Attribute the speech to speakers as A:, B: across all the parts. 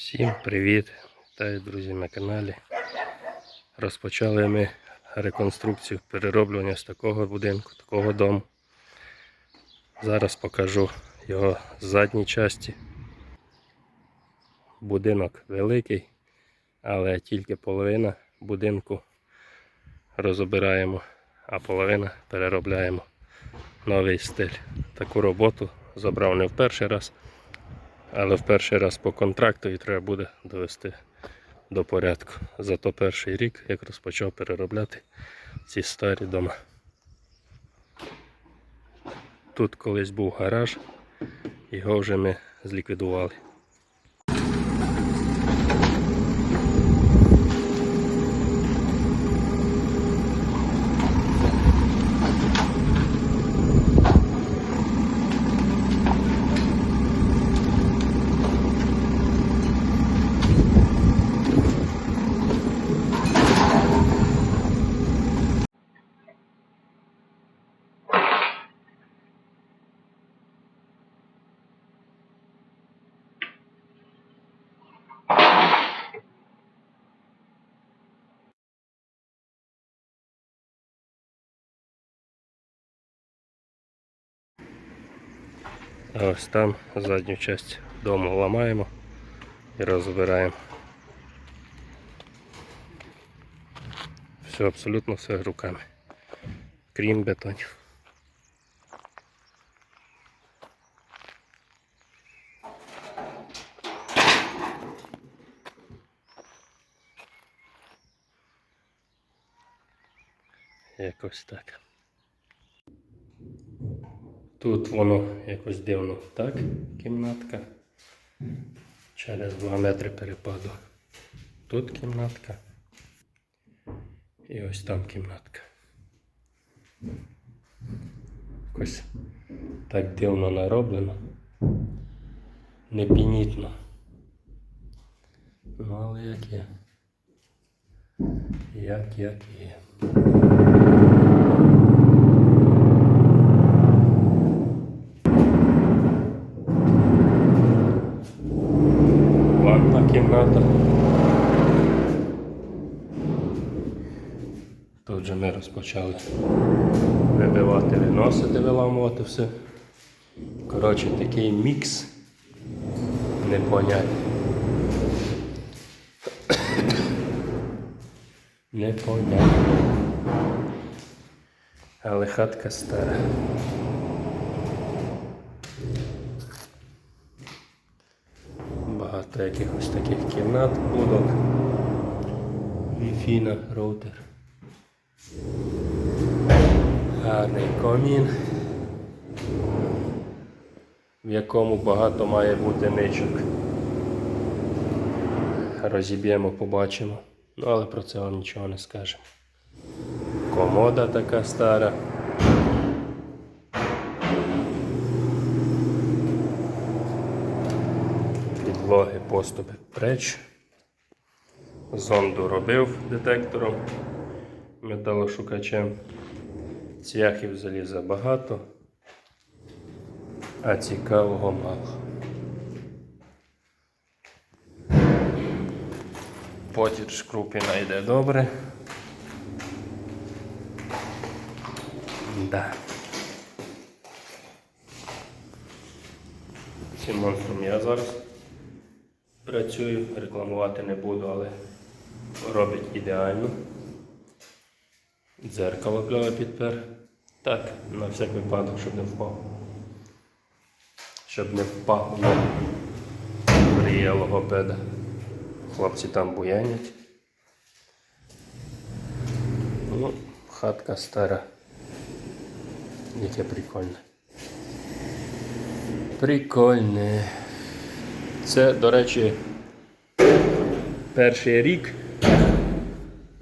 A: Всім привіт! Вітаю, друзі, на каналі. Розпочали ми реконструкцію перероблення з такого будинку, такого дому. Зараз покажу його з задній часті. Будинок великий, але тільки половина будинку розбираємо, а половина переробляємо новий стиль. Таку роботу забрав не в перший раз. Але в перший раз по контракту і треба буде довести до порядку. Зато перший рік, як розпочав переробляти ці старі дома. Тут колись був гараж, його вже ми зліквідували. А ось там задню часть дому ламаємо і розбираємо. Все абсолютно все руками. Крім бетонів. Якось так. Тут воно якось дивно так, кімнатка. Через 2 метри перепаду. Тут кімнатка. І ось там кімнатка. Якось так дивно нароблено. Непінітно. Ну, але як є. Як як є. Ванна кімната. Тут же ми розпочали вибивати, виносити, виламувати все. Коротше, такий мікс непонятний. Непонятний. Але хатка стара. Багато якихось таких кімнат, будок, Wi-Fi роутер. Гарний комін, в якому багато має бути ничок. Розіб'ємо, побачимо. Ну, але про це вам нічого не скажемо. Комода така стара. Поступи преч. Зонду робив детектором металошукачем. Цвяхів заліза багато, а цікавого мало. Потір шкрупіна йде добре. Да. Цим монстром я зараз працюю, рекламувати не буду, але робить ідеально. Дзеркало кльове підпер. Так, на всяк випадок, щоб не впав. Щоб не впав мрія логопеда. Хлопці там буянять. Ну, хатка стара. Яке прикольне. Прикольне. Це, до речі, перший рік,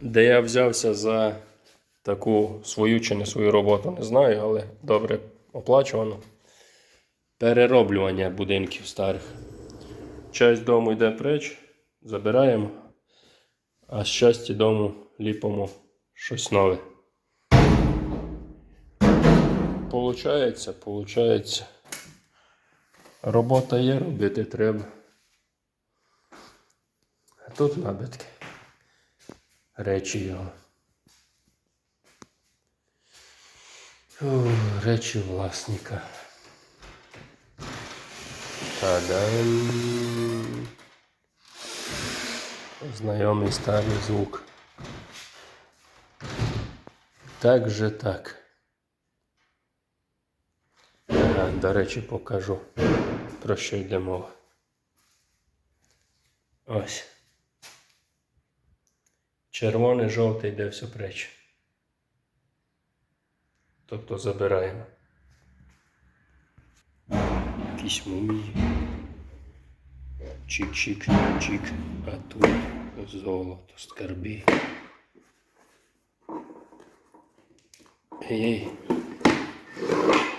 A: де я взявся за таку свою чи не свою роботу, не знаю, але добре оплачувано. Перероблювання будинків старих. Часть дому йде преч, забираємо, а з часті дому ліпимо щось нове. Получається, получається. Робота є, робити треба. А тут набитки. Речі його. О, речі власника. Та-дам. Знайомий старий звук. Так же так. До речі, покажу, про що йде мова. Ось. Червоний, жовтий йде все преч. Тобто забираємо. Якісь мумії. Чик-чик, чик, а тут золото, скарби. Ей.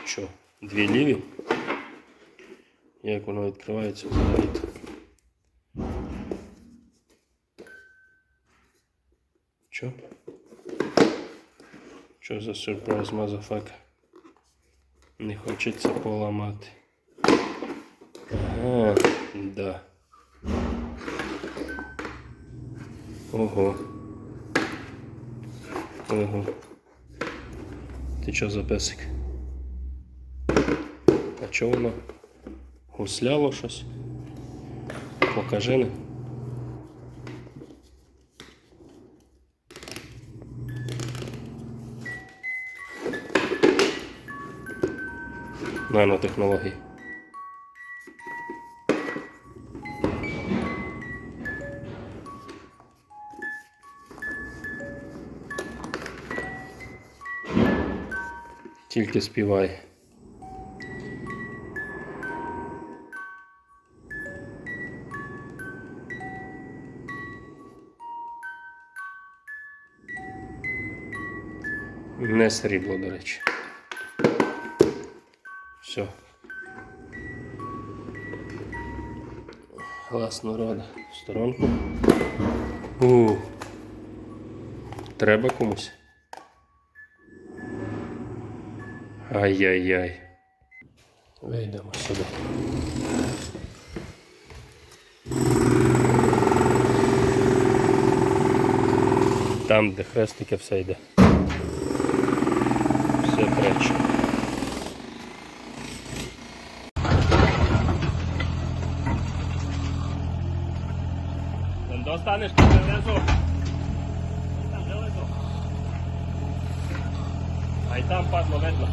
A: Що, дві ліві? Як воно відкривається взагалі? Що? Що за сюрприз, мазафака? Не хочеться поламати. Ага, да. Ого. Ого. Ти що за песик? А чого воно? Гусляло щось? Покажи не. Нанотехнології. Тільки співай. Не срібло, до речі. Все. Глас народа в сторонку. У. Треба комусь. Ай-яй-яй. Вийдемо сюди. Там, де хрестики, все йде. Все прече. Достанеш там внизу. Там внизу. А й там падло видно.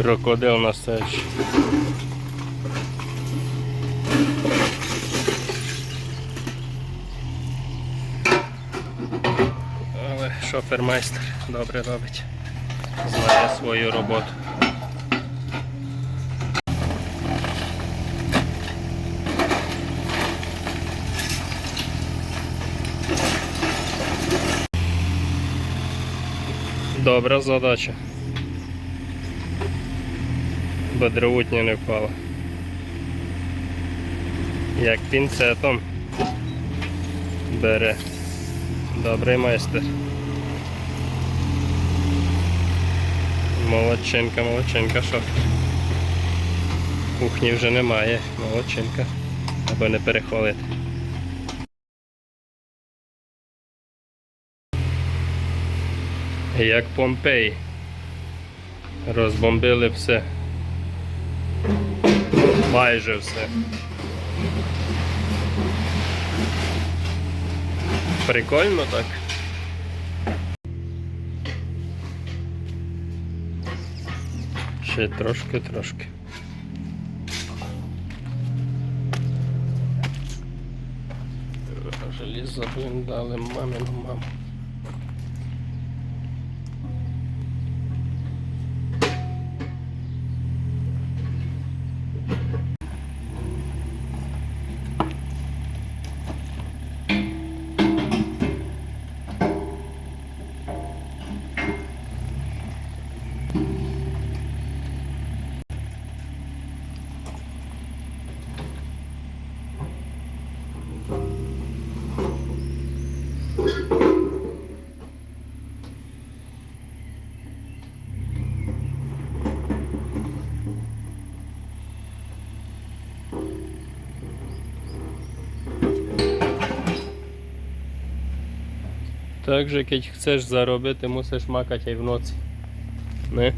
A: Крокодил настоящий. Але шофермайстер добре робить. Знає свою роботу. Добра задача. Бо древутня не впала. Як пінцетом бере. Добрий майстер. Молодчинка, молодчинка, що? Кухні вже немає, молодчинка. аби не перехвалити. Як Помпей. Розбомбили все. Майже все. Прикольно так. Ще трошки, трошки. Желізо, блин, дали мамину маму. Так же, як chcеш заробити, мусиш макати й в ноці. Не?